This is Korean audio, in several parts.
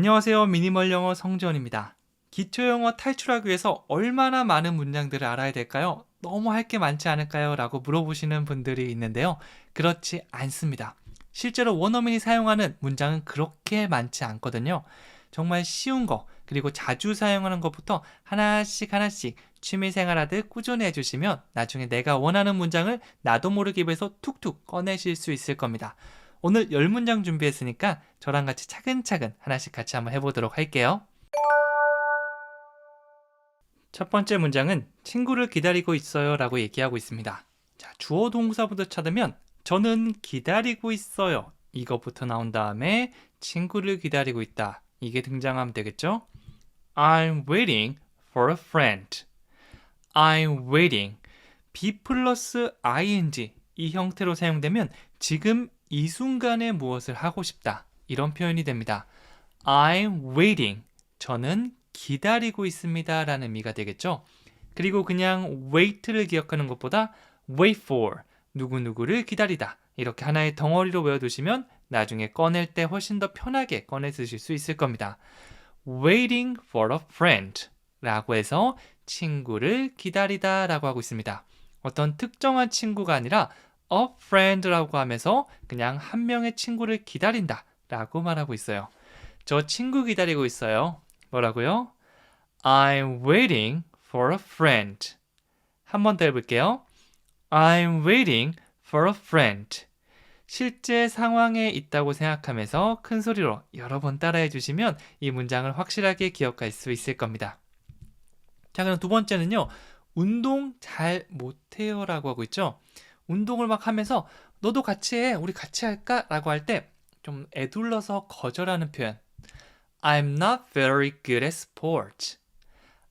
안녕하세요. 미니멀 영어 성지원입니다. 기초 영어 탈출하기 위해서 얼마나 많은 문장들을 알아야 될까요? 너무 할 게 많지 않을까요? 라고 물어보시는 분들이 있는데요. 그렇지 않습니다. 실제로 원어민이 사용하는 문장은 그렇게 많지 않거든요. 정말 쉬운 거, 그리고 자주 사용하는 것부터 하나씩 하나씩 취미생활하듯 꾸준히 해주시면 나중에 내가 원하는 문장을 나도 모르게 입에서 툭툭 꺼내실 수 있을 겁니다. 오늘 10문장 준비했으니까 저랑 같이 차근차근 하나씩 같이 한번 해보도록 할게요. 첫 번째 문장은 친구를 기다리고 있어요 라고 얘기하고 있습니다. 자, 주어 동사부터 찾으면 저는 기다리고 있어요. 이것부터 나온 다음에 친구를 기다리고 있다. 이게 등장하면 되겠죠? I'm waiting for a friend. I'm waiting. be 플러스 ing 이 형태로 사용되면 지금 이 순간에 무엇을 하고 싶다. 이런 표현이 됩니다. I'm waiting. 저는 기다리고 있습니다. 라는 의미가 되겠죠. 그리고 그냥 wait를 기억하는 것보다 wait for. 누구누구를 기다리다. 이렇게 하나의 덩어리로 외워두시면 나중에 꺼낼 때 훨씬 더 편하게 꺼내 쓰실 수 있을 겁니다. waiting for a friend 라고 해서 친구를 기다리다 라고 하고 있습니다. 어떤 특정한 친구가 아니라 a friend라고 하면서 그냥 한 명의 친구를 기다린다 라고 말하고 있어요. 저 친구 기다리고 있어요. 뭐라고요? I'm waiting for a friend. 한 번 더 해볼게요. I'm waiting for a friend. 실제 상황에 있다고 생각하면서 큰 소리로 여러 번 따라해 주시면 이 문장을 확실하게 기억할 수 있을 겁니다. 자, 그럼 두 번째는요. 운동 잘 못해요 라고 하고 있죠. 운동을 막 하면서 너도 같이 해. 우리 같이 할까? 라고 할 때 좀 애둘러서 거절하는 표현. I'm not very good at sports.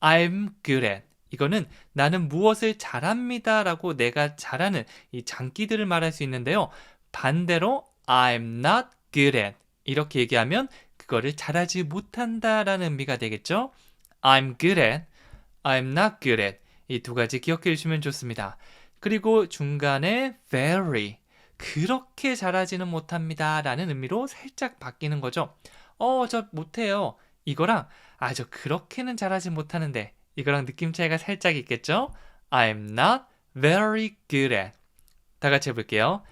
I'm good at. 이거는 나는 무엇을 잘합니다 라고 내가 잘하는 이 장기들을 말할 수 있는데요. 반대로 I'm not good at. 이렇게 얘기하면 그거를 잘하지 못한다 라는 의미가 되겠죠. I'm good at. I'm not good at. 이 두 가지 기억해 주시면 좋습니다. 그리고 중간에 very. 그렇게 잘하지는 못합니다. 라는 의미로 살짝 바뀌는 거죠. 어, 저 못해요. 이거랑, 아, 저 그렇게는 잘하지 못하는데. 이거랑 느낌 차이가 살짝 있겠죠? I'm not very good at. 다 같이 해볼게요.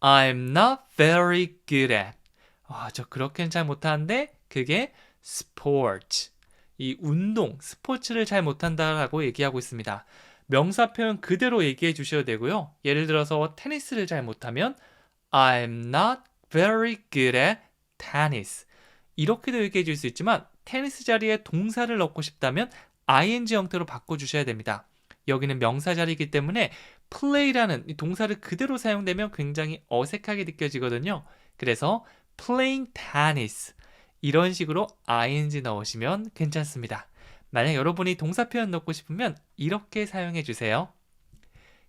I'm not very good at. 아, 저 그렇게는 잘 못하는데, 그게 sport. 이 운동, 스포츠를 잘 못한다라고 얘기하고 있습니다. 명사 표현 그대로 얘기해 주셔도 되고요. 예를 들어서 테니스를 잘 못하면 I'm not very good at tennis. 이렇게도 얘기해 줄 수 있지만 테니스 자리에 동사를 넣고 싶다면 ing 형태로 바꿔 주셔야 됩니다. 여기는 명사 자리이기 때문에 play라는 동사를 그대로 사용되면 굉장히 어색하게 느껴지거든요. 그래서 playing tennis 이런 식으로 ing 넣으시면 괜찮습니다. 만약 여러분이 동사 표현 넣고 싶으면 이렇게 사용해 주세요.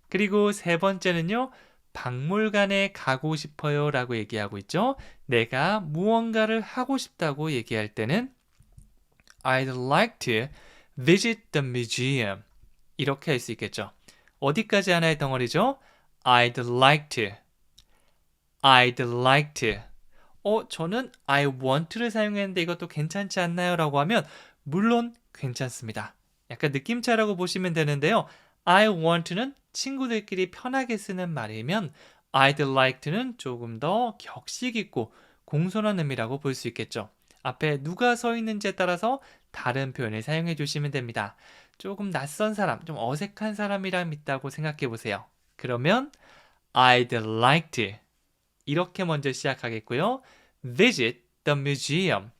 그리고 세 번째는요. 박물관에 가고 싶어요 라고 얘기하고 있죠. 내가 무언가를 하고 싶다고 얘기할 때는 I'd like to visit the museum 이렇게 할 수 있겠죠. 어디까지 하나의 덩어리죠? I'd like to I'd like to 어, 저는 I want를 사용했는데 이것도 괜찮지 않나요? 라고 하면 물론 괜찮습니다. 약간 느낌 차라고 보시면 되는데요. I want는 친구들끼리 편하게 쓰는 말이면 I'd like to는 조금 더 격식 있고 공손한 의미라고 볼 수 있겠죠. 앞에 누가 서 있는지에 따라서 다른 표현을 사용해 주시면 됩니다. 조금 낯선 사람, 좀 어색한 사람이랑 있다고 생각해 보세요. 그러면 I'd like to 이렇게 먼저 시작하겠고요. visit the museum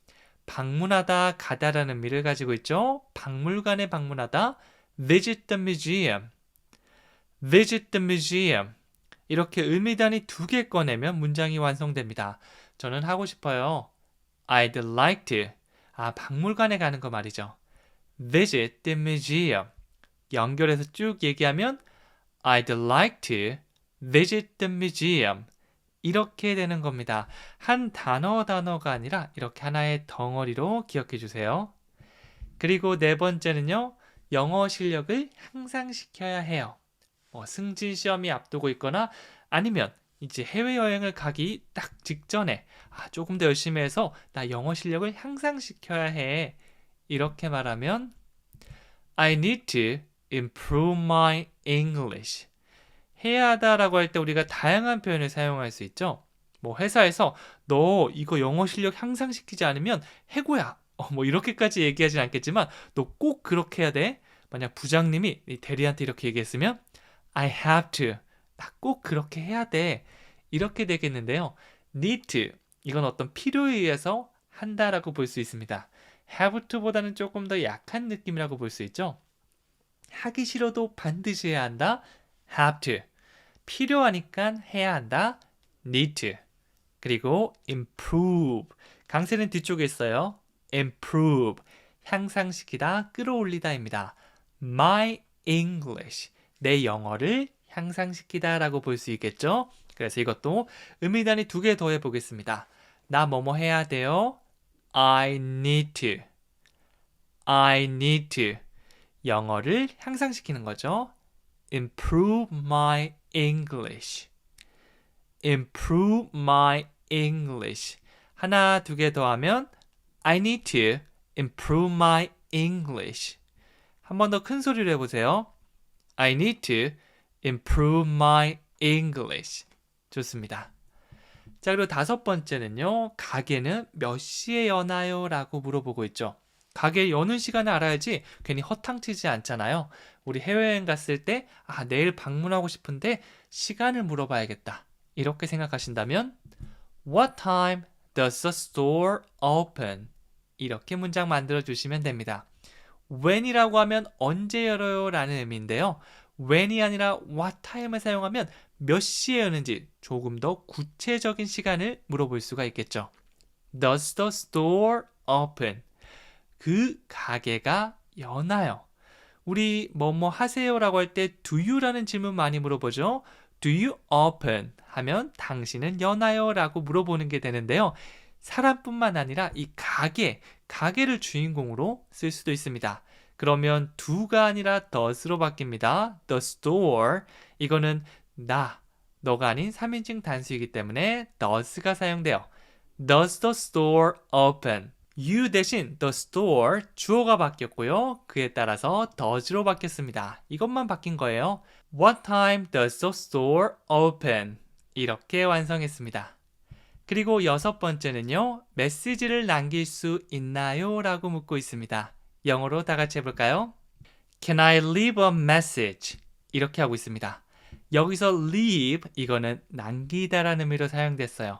방문하다, 가다라는 의미를 가지고 있죠. 박물관에 방문하다 visit the museum visit the museum 이렇게 의미단위 두개 꺼내면 문장이 완성됩니다. 저는 하고 싶어요. I'd like to. 아, 박물관에 가는 거 말이죠. visit the museum. 연결해서 쭉 얘기하면 I'd like to visit the museum. 이렇게 되는 겁니다. 한 단어 단어가 아니라 이렇게 하나의 덩어리로 기억해 주세요. 그리고 네 번째는요. 영어 실력을 향상시켜야 해요. 뭐 승진 시험이 앞두고 있거나 아니면 이제 해외여행을 가기 딱 직전에 아, 조금 더 열심히 해서 나 영어 실력을 향상시켜야 해. 이렇게 말하면 I need to improve my English. 해야 하다라고 할 때 우리가 다양한 표현을 사용할 수 있죠. 뭐 회사에서 너 이거 영어 실력 향상시키지 않으면 해고야. 어, 뭐 이렇게까지 얘기하진 않겠지만 너 꼭 그렇게 해야 돼. 만약 부장님이 이 대리한테 이렇게 얘기했으면 I have to. 나 꼭 그렇게 해야 돼. 이렇게 되겠는데요. need to. 이건 어떤 필요에 의해서 한다라고 볼 수 있습니다. have to보다는 조금 더 약한 느낌이라고 볼 수 있죠. 하기 싫어도 반드시 해야 한다. Have to. 필요하니까 해야 한다. need to. 그리고 improve. 강세는 뒤쪽에 있어요. improve. 향상시키다, 끌어올리다입니다. my English. 내 영어를 향상시키다 라고 볼 수 있겠죠? 그래서 이것도 의미단위 두개 더 해보겠습니다. 나 뭐뭐 해야 돼요? I need to. I need to. 영어를 향상시키는 거죠. Improve my English. improve my English. 하나, 두 개 더 하면 I need to improve my English. 한 번 더 큰 소리로 해보세요. I need to improve my English. 좋습니다. 자, 그리고 다섯 번째는요. 가게는 몇 시에 여나요? 라고 물어보고 있죠. 가게 여는 시간을 알아야지 괜히 허탕치지 않잖아요. 우리 해외여행 갔을 때, 아, 내일 방문하고 싶은데 시간을 물어봐야겠다. 이렇게 생각하신다면, What time does the store open? 이렇게 문장 만들어 주시면 됩니다. when이라고 하면 언제 열어요? 라는 의미인데요. when이 아니라 what time을 사용하면 몇 시에 여는지 조금 더 구체적인 시간을 물어볼 수가 있겠죠. Does the store open? 그 가게가 여나요? 우리 뭐뭐 하세요라고 할 때 do you라는 질문 많이 물어보죠. Do you open? 하면 당신은 여나요? 라고 물어보는 게 되는데요. 사람뿐만 아니라 이 가게, 가게를 주인공으로 쓸 수도 있습니다. 그러면 do가 아니라 does로 바뀝니다. The store. 이거는 나, 너가 아닌 3인칭 단수이기 때문에 does가 사용돼요. Does the store open? You 대신 the store 주어가 바뀌었고요. 그에 따라서 does로 바뀌었습니다. 이것만 바뀐 거예요. What time does the store open? 이렇게 완성했습니다. 그리고 여섯 번째는요. 메시지를 남길 수 있나요? 라고 묻고 있습니다. 영어로 다 같이 해볼까요? Can I leave a message? 이렇게 하고 있습니다. 여기서 leave 이거는 남기다라는 의미로 사용됐어요.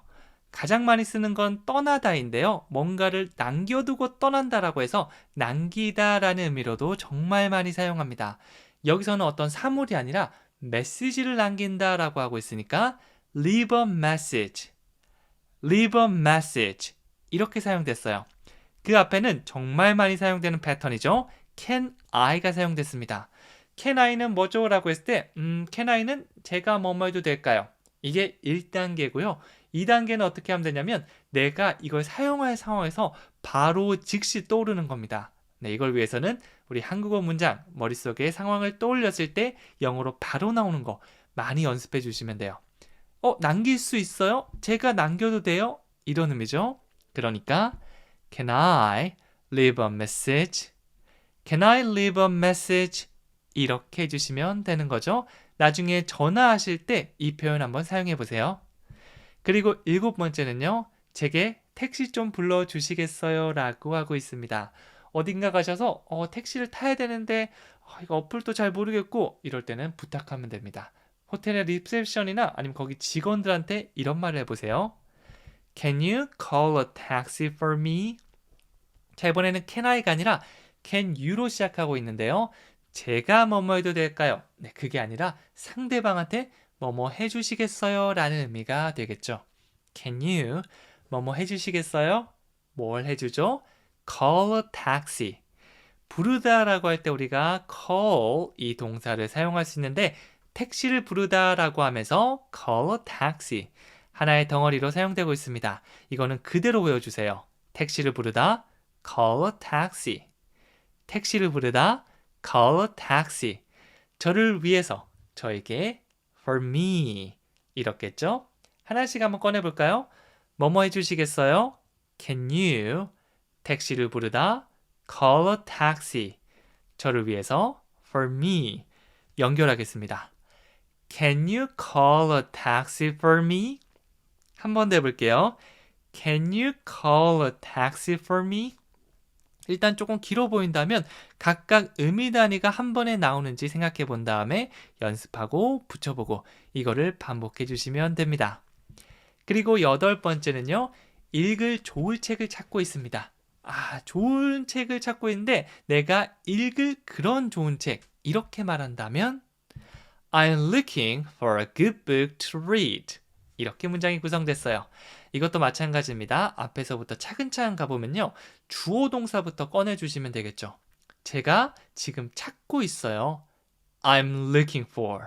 가장 많이 쓰는 건 떠나다인데요. 뭔가를 남겨두고 떠난다라고 해서 남기다라는 의미로도 정말 많이 사용합니다. 여기서는 어떤 사물이 아니라 메시지를 남긴다라고 하고 있으니까 leave a message, leave a message 이렇게 사용됐어요. 그 앞에는 정말 많이 사용되는 패턴이죠. can I가 사용됐습니다. can I는 뭐죠? 라고 했을 때 음, can I는 제가 뭐뭐 해도 될까요? 이게 1단계고요. 2단계는 어떻게 하면 되냐면 내가 이걸 사용할 상황에서 바로 즉시 떠오르는 겁니다. 네, 이걸 위해서는 우리 한국어 문장 머릿속에 상황을 떠올렸을 때 영어로 바로 나오는 거 많이 연습해 주시면 돼요. 어, 남길 수 있어요? 제가 남겨도 돼요? 이런 의미죠. 그러니까 Can I leave a message? Can I leave a message? 이렇게 해주시면 되는 거죠. 나중에 전화하실 때 이 표현 한번 사용해 보세요. 그리고 일곱 번째는요. 제게 택시 좀 불러주시겠어요? 라고 하고 있습니다. 어딘가 가셔서 어, 택시를 타야 되는데 어, 이거 어플도 잘 모르겠고 이럴 때는 부탁하면 됩니다. 호텔의 리셉션이나 아니면 거기 직원들한테 이런 말을 해보세요. Can you call a taxi for me? 자, 이번에는 can I가 아니라 can you로 시작하고 있는데요. 제가 뭐뭐 해도 될까요? 네, 그게 아니라 상대방한테 뭐뭐 해주시겠어요? 라는 의미가 되겠죠. Can you 뭐뭐 해주시겠어요? 뭘 해주죠? Call a taxi. 부르다라고 할 때 우리가 call 이 동사를 사용할 수 있는데 택시를 부르다라고 하면서 call a taxi 하나의 덩어리로 사용되고 있습니다. 이거는 그대로 외워주세요. 택시를 부르다 call a taxi. 택시를 부르다 call a taxi. 저를 위해서 저에게 for me 이렇겠죠? 하나씩 한번 꺼내볼까요? 뭐뭐 해주시겠어요? Can you 택시를 부르다 call a taxi 저를 위해서 for me 연결하겠습니다. Can you call a taxi for me? 한 번 더 해볼게요. Can you call a taxi for me? 일단 조금 길어 보인다면 각각 의미 단위가 한 번에 나오는지 생각해 본 다음에 연습하고 붙여보고 이거를 반복해 주시면 됩니다. 그리고 여덟 번째는요. 읽을 좋을 책을 찾고 있습니다. 아, 좋은 책을 찾고 있는데 내가 읽을 그런 좋은 책 이렇게 말한다면 I'm looking for a good book to read. 이렇게 문장이 구성됐어요. 이것도 마찬가지입니다. 앞에서부터 차근차근 가보면요. 주어 동사부터 꺼내주시면 되겠죠. 제가 지금 찾고 있어요. I'm looking for.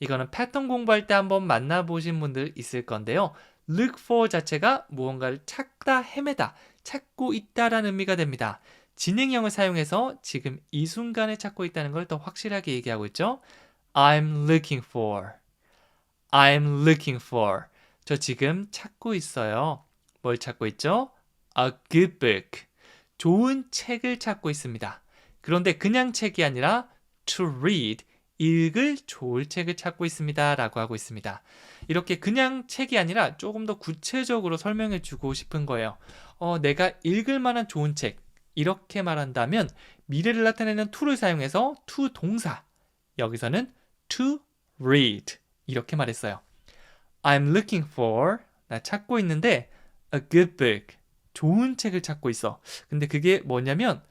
이거는 패턴 공부할 때 한번 만나보신 분들 있을 건데요. look for 자체가 무언가를 찾다, 헤매다, 찾고 있다라는 의미가 됩니다. 진행형을 사용해서 지금 이 순간에 찾고 있다는 걸 더 확실하게 얘기하고 있죠. I'm looking for. I'm looking for. 저 지금 찾고 있어요. 뭘 찾고 있죠? A good book. 좋은 책을 찾고 있습니다. 그런데 그냥 책이 아니라 to read. 읽을 좋을 책을 찾고 있습니다. 라고 하고 있습니다. 이렇게 그냥 책이 아니라 조금 더 구체적으로 설명해 주고 싶은 거예요. 어, 내가 읽을 만한 좋은 책. 이렇게 말한다면 미래를 나타내는 to를 사용해서 to 동사. 여기서는 to read. 이렇게 말했어요. I'm looking for 나 찾고 있는데 a good book 좋은 책을 찾고 있어. 근데 그게 뭐냐면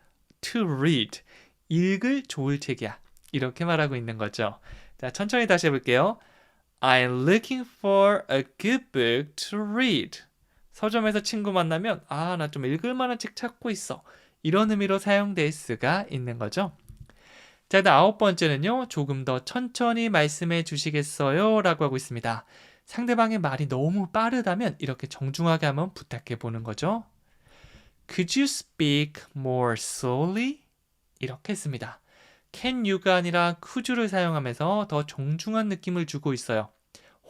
to read 읽을 좋을 책이야. 이렇게 말하고 있는 거죠. 자, 천천히 다시 해볼게요. I'm looking for a good book to read. 서점에서 친구 만나면 아, 나 좀 읽을 만한 책 찾고 있어. 이런 의미로 사용될 수가 있는 거죠. 자, 그 아홉 번째는요. 조금 더 천천히 말씀해 주시겠어요? 라고 하고 있습니다. 상대방의 말이 너무 빠르다면 이렇게 정중하게 한번 부탁해 보는 거죠. Could you speak more slowly? 이렇게 했습니다. can you가 아니라 could you를 사용하면서 더 정중한 느낌을 주고 있어요.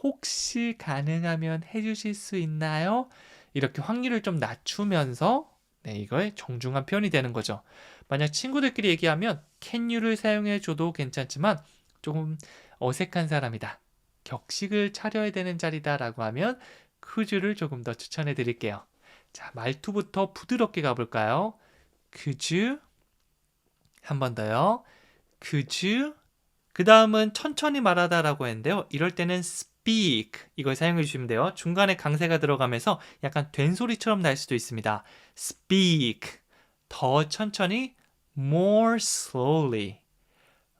혹시 가능하면 해주실 수 있나요? 이렇게 확률을 좀 낮추면서 네, 이거의 정중한 표현이 되는 거죠. 만약 친구들끼리 얘기하면 can you를 사용해 줘도 괜찮지만 조금 어색한 사람이다. 격식을 차려야 되는 자리다라고 하면 could를 조금 더 추천해 드릴게요. 자, 말투부터 부드럽게 가볼까요? you 한번 더요. you 그 다음은 천천히 말하다라고 했는데요. 이럴 때는 speak 이걸 사용해 주시면 돼요. 중간에 강세가 들어가면서 약간 된 소리처럼 날 수도 있습니다. speak 더 천천히 more slowly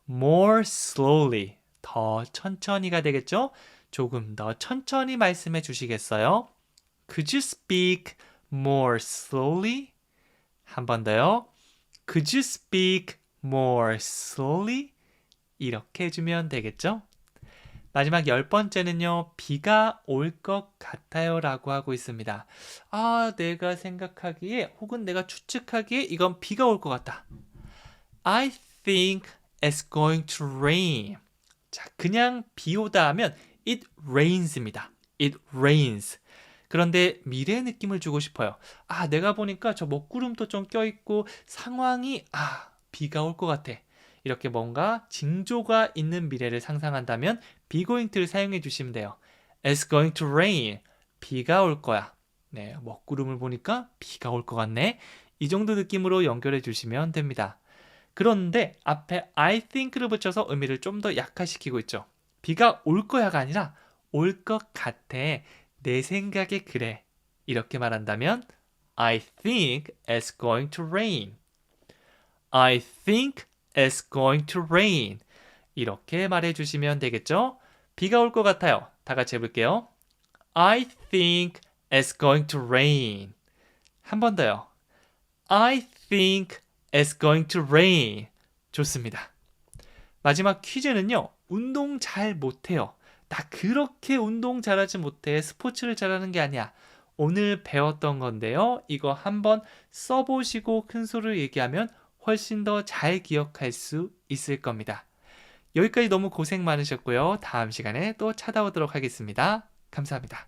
more slowly 더 천천히가 되겠죠? 조금 더 천천히 말씀해 주시겠어요? Could you speak more slowly? 한 번 더요. Could you speak more slowly? 이렇게 해주면 되겠죠? 마지막 열 번째는요, 비가 올 것 같아요 라고 하고 있습니다. 아, 내가 생각하기에 혹은 내가 추측하기에 이건 비가 올 것 같다. I think it's going to rain. 자, 그냥 비 오다 하면 it rains입니다. it rains. 그런데 미래 느낌을 주고 싶어요. 아, 내가 보니까 저 먹구름도 좀 껴있고 상황이 아, 비가 올 것 같아. 이렇게 뭔가 징조가 있는 미래를 상상한다면 be going to를 사용해 주시면 돼요. It's going to rain. 비가 올 거야. 네, 먹구름을 보니까 비가 올 것 같네. 이 정도 느낌으로 연결해 주시면 됩니다. 그런데 앞에 I think를 붙여서 의미를 좀 더 약화시키고 있죠. 비가 올 거야가 아니라 올 것 같아. 내 생각에 그래. 이렇게 말한다면 I think it's going to rain. I think it's going to rain. 이렇게 말해 주시면 되겠죠? 비가 올 것 같아요. 다 같이 해볼게요. I think it's going to rain. 한 번 더요. I think it's going to rain. 좋습니다. 마지막 퀴즈는요. 운동 잘 못해요. 나 그렇게 운동 잘하지 못해. 스포츠를 잘하는 게 아니야. 오늘 배웠던 건데요. 이거 한번 써보시고 큰 소리를 얘기하면 훨씬 더 잘 기억할 수 있을 겁니다. 여기까지 너무 고생 많으셨고요. 다음 시간에 또 찾아오도록 하겠습니다. 감사합니다.